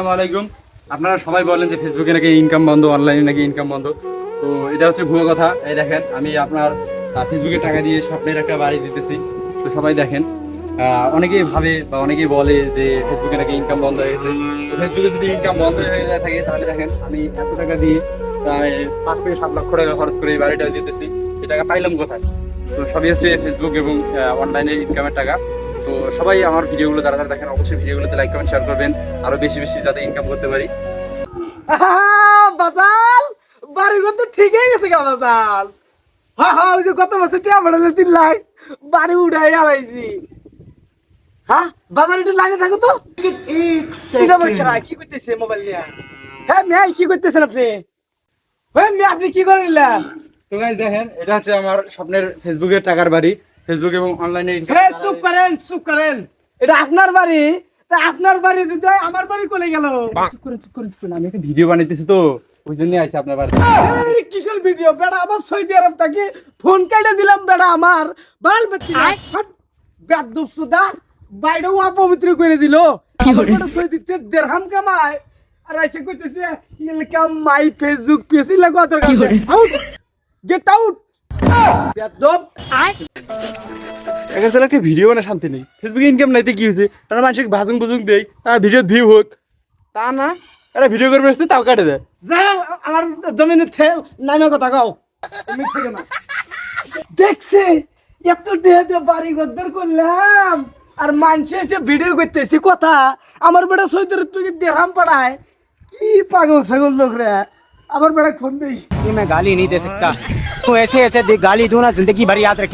আসসালামু আলাইকুম। আপনারা সবাই বলেন যে ফেসবুকে নাকি ইনকাম বন্ধ অনলাইনে নাকি ইনকাম বন্ধ। তো এটা হচ্ছে ভুয়ো কথা। এই দেখেন, আমি আপনার ফেসবুকে টাকা দিয়ে স্বপ্নের একটা বাড়ি দিতেছি। তো সবাই দেখেন অনেকেই ভাবে বা অনেকেই বলে যে ফেসবুকে নাকি ইনকাম বন্ধ হয়ে গেছে। ফেসবুকে যদি ইনকাম বন্ধ হয়ে যায় থাকে, তাহলে দেখেন, আমি এত টাকা দিয়ে প্রায় পাঁচ থেকে সাত লক্ষ টাকা খরচ করে এই বাড়িটা দিতেছি। এই টাকা পাইলাম কোথায়? তো সবই হচ্ছে ফেসবুক এবং অনলাইনে ইনকামের টাকা। তো সবাই আমার ভিডিওগুলো যারা যারা দেখেন অবশ্যই ভিডিওগুলোতে লাইক কমেন্ট শেয়ার করবেন। আরও বেশি বেশি যাতে ইনকাম করতে পারি। বাজাল! বাড়ি ঘর তো ঠিকই গেছে গা বাজাল। হ্যাঁ হ্যাঁ ওই যে গত বছর টিয়া বাড়ালে তিন লাখ বাড়ি উঠাই আলাইছি। হ্যাঁ বাজার একটু লাইনে থাকো তো। না, কি করতেছে মোবাইল নিয়ে? হ্যাঁ মেয়ে কি করতেছেন আপনি? হ্যাঁ মেয়ে আপনি কি করে নিলেন? তো গাইজ দেখেন এটা হচ্ছে আমার স্বপ্নের ফেসবুকের টাকার বাড়ি। ফেসবুক এবং অনলাইনে চুপ করেন চুপ করেন। এটা আপনার বাড়ি? তা আপনার বাড়ি যদি হয়, আমার বাড়ি কোলে গেল। চুপ করে চুপ করে চুপ করে আমি একটা ভিডিও বানাইতেছি তো ওই জন্য আইসি আপনার বাড়ি। এই কিসের ভিডিও বেটা আমার সৌদি আরব থেকে। ফোন কাইটা দিলাম বেটা আমার। বাল বেটি বেদুপ সুদা বাইরেও অপবিত্র করে দিল। সৌদিতে দেড়হাম কামায়। আর এসে কইতেছে ইলকাম মাই ফেসবুক পেছি লাগো তোর কাছে আউট গেট আউট বেদব এখানে একটা ভিডিও বানা শান্তি নেই ফেসবুকে ইনকাম নাইতে কি হয়েছে তারা মানুষকে ভাজুং বুজুং দেয় তারা ভিডিও ভিউ হোক তা না এরা ভিডিও করবে আসছে তাও কাটে দেয় যাও আমার জমিনে থেল নামে কথা কও তুমি থেকে না দেখছে এত দেহে দিয়ে বাড়ি গদ্দর করলাম আর মানছে এসে ভিডিও করতেছি কথা আমার বেটা সৈদের তুই দেড়হাম পড়ায় কি পাগল ছাগল লোক রে আমার বেটা ফোন দেই ये मैं गाली नहीं दे सकता तो ऐसे ऐसे दे- गाली दूं ना जिंदगी भर याद रखे